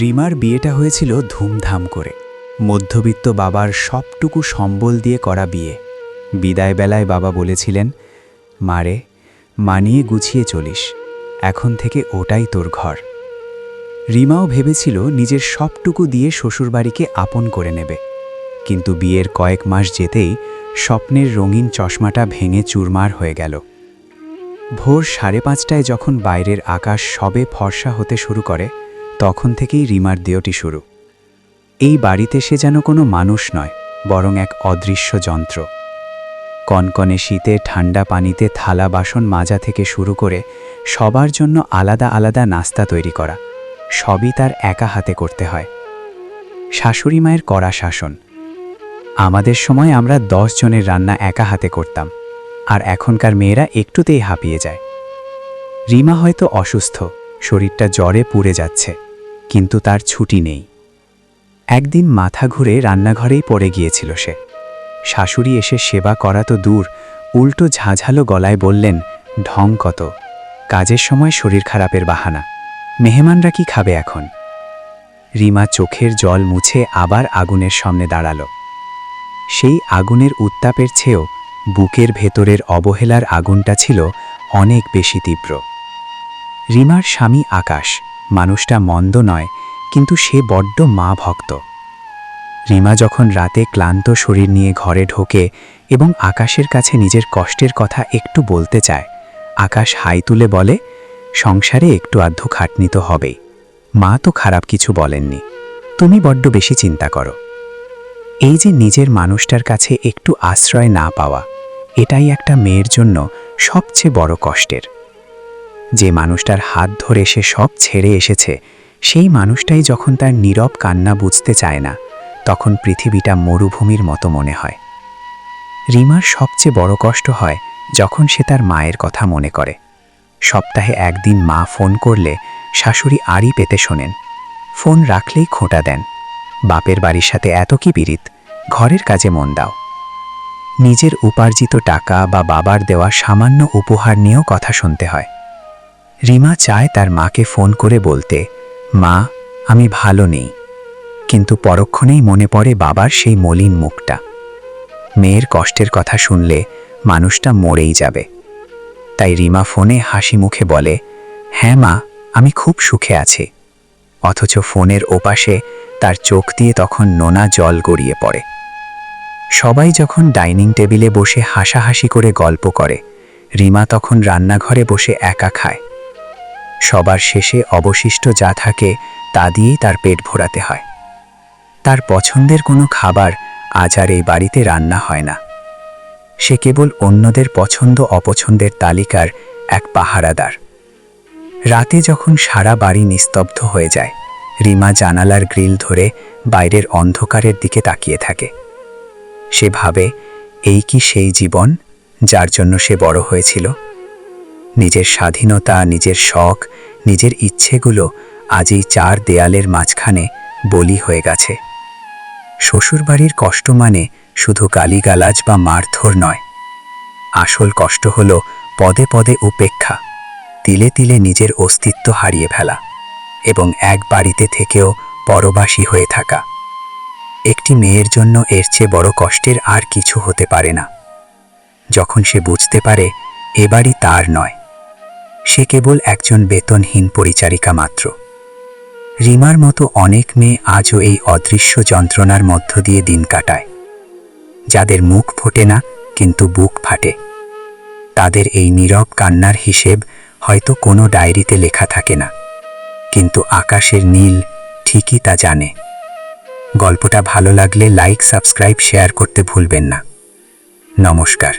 রিমার বিয়েটা হয়েছিল ধুমধাম করে। মধ্যবিত্ত বাবার সবটুকু সম্বল দিয়ে করা বিয়ে। বিদায়বেলায় বাবা বলেছিলেন, মারে, মানিয়ে গুছিয়ে চলিস, এখন থেকে ওটাই তোর ঘর। রিমাও ভেবেছিল নিজের সবটুকু দিয়ে শ্বশুরবাড়িকে আপন করে নেবে। কিন্তু বিয়ের কয়েক মাস যেতেই স্বপ্নের রঙিন চশমাটা ভেঙে চুরমার হয়ে গেল। ভোর সাড়ে পাঁচটায় যখন বাইরের আকাশ সবে ফর্সা হতে শুরু করে তখন থেকেই রিমার দেহটি শুরু। এই বাড়িতে সে যেন কোনো মানুষ নয়, বরং এক অদৃশ্য যন্ত্র। কনকনে শীতে ঠান্ডা পানিতে থালা বাসন মাজা থেকে শুরু করে সবার জন্য আলাদা আলাদা নাস্তা তৈরি করা, সবই তার একা হাতে করতে হয়। শাশুড়ি মায়ের কড়া শাসন। আমাদের সময় আমরা দশ জনের রান্না একা হাতে করতাম, আর এখনকার মেয়েরা একটুতেই হাঁপিয়ে যায়। রিমা হয়তো অসুস্থ, শরীরটা জ্বরে পুড়ে যাচ্ছে। কিন্তু তার ছুটি নেই। একদিন মাথা ঘুরে রান্নাঘরেই পড়ে গিয়েছিল সে। শাশুড়ি এসে সেবা করা তো দূর, উল্টো ঝাঝালো গলায় বললেন, ঢং কত, কাজের সময় শরীর খারাপের বাহানা, মেহমানরা কি খাবে এখন? রিমা চোখের জল মুছে আবার আগুনের সামনে দাঁড়াল। সেই আগুনের উত্তাপের চেয়েও বুকের ভেতরের অবহেলার আগুনটা ছিল অনেক বেশি তীব্র। রিমার স্বামী আকাশ মানুষটা মন্দ নয়, কিন্তু সে বড্ড মা ভক্ত। রিমা যখন রাতে ক্লান্ত শরীর নিয়ে ঘরে ঢোকে এবং আকাশের কাছে নিজের কষ্টের কথা একটু বলতে চায়, আকাশ হাই তুলে বলে, সংসারে একটু আধ্য খাটনি তো হবেই। মা তো খারাপ কিছু বলেননি। তুমি বড্ড বেশি চিন্তা করো। এই যে নিজের মানুষটার কাছে একটু আশ্রয় না পাওয়া, এটাই একটা মেয়ের জন্য সবচেয়ে বড় কষ্টের। যে মানুষটার হাত ধরে সে সব ছেড়ে এসেছে, সেই মানুষটাই যখন তার নীরব কান্না বুঝতে চায় না, তখন পৃথিবীটা মরুভূমির মতো মনে হয়। রিমার সবচেয়ে বড় কষ্ট হয় যখন সে তার মায়ের কথা মনে করে। সপ্তাহে একদিন মা ফোন করলে শাশুড়ি আড়ি পেতে শোনেন। ফোন রাখলেই খোঁটা দেন। বাপের বাড়ির সাথে এত কি বিরিত, ঘরের কাজে মন দাও। নিজের উপার্জিত টাকা বা বাবার দেওয়া সামান্য উপহার নিয়েও কথা শুনতে হয়। রিমা চায় তার মাকে ফোন করে বলতে, মা, আমি ভালো নেই। কিন্তু পরক্ষণেই মনে পড়ে বাবার সেই মলিন মুখটা। মেয়ের কষ্টের কথা শুনলে মানুষটা মরেই যাবে। তাই রিমা ফোনে হাসি মুখে বলে হ্যাঁ মা, আমি খুব সুখে আছি। অথচ ফোনের ওপাশে তার চোখ দিয়ে তখন নোনা জল গড়িয়ে পড়ে। সবাই যখন ডাইনিং টেবিলে বসে হাসাহাসি করে গল্প করে, রিমা তখন রান্নাঘরে বসে একা খায়। সবার শেষে অবশিষ্ট যা থাকে তা দিয়েই তার পেট ভরাতে হয়। তার পছন্দের কোনো খাবার আজ আর এই বাড়িতে রান্না হয় না। সে কেবল অন্যদের পছন্দ অপছন্দের তালিকার এক পাহারাদার। রাতে যখন সারা বাড়ি নিস্তব্ধ হয়ে যায়, রিমা জানালার গ্রিল ধরে বাইরের অন্ধকারের দিকে তাকিয়ে থাকে। সে ভাবে, এই কি সেই জীবন যার জন্য সে বড় হয়েছিল? নিজের স্বাধীনতা, নিজের শখ, নিজের ইচ্ছেগুলো আজ এই চার দেয়ালের মাঝখানে বলি হয়ে গেছে। শ্বশুরবাড়ির কষ্ট মানে শুধু গালিগালাজ বা মারধর নয়। আসল কষ্ট হল পদে পদে উপেক্ষা, তিলে তিলে নিজের অস্তিত্ব হারিয়ে ফেলা এবং এক বাড়িতে থেকেও পরবাসী হয়ে থাকা। একটি মেয়ের জন্য এর চেয়ে বড় কষ্টের আর কিছু হতে পারে না। যখন সে বুঝতে পারে, এ বাড়ি তার নয়। সে কেবল একজন বেতনহীন পরিচারিকা মাত্র। রিমার মতো অনেক মেয়ে আজও এই অদৃশ্য যন্ত্রণার মধ্য দিয়ে দিন কাটায়। যাদের মুখ ফোটে না, কিন্তু বুক ফাটে। তাদের এই নীরব কান্নার হিসেব হয়তো কোনো ডায়েরিতে লেখা থাকে না। কিন্তু আকাশের নীল ঠিকই তা জানে। গল্পটা ভালো লাগলে লাইক, সাবস্ক্রাইব, শেয়ার করতে ভুলবেন না। নমস্কার।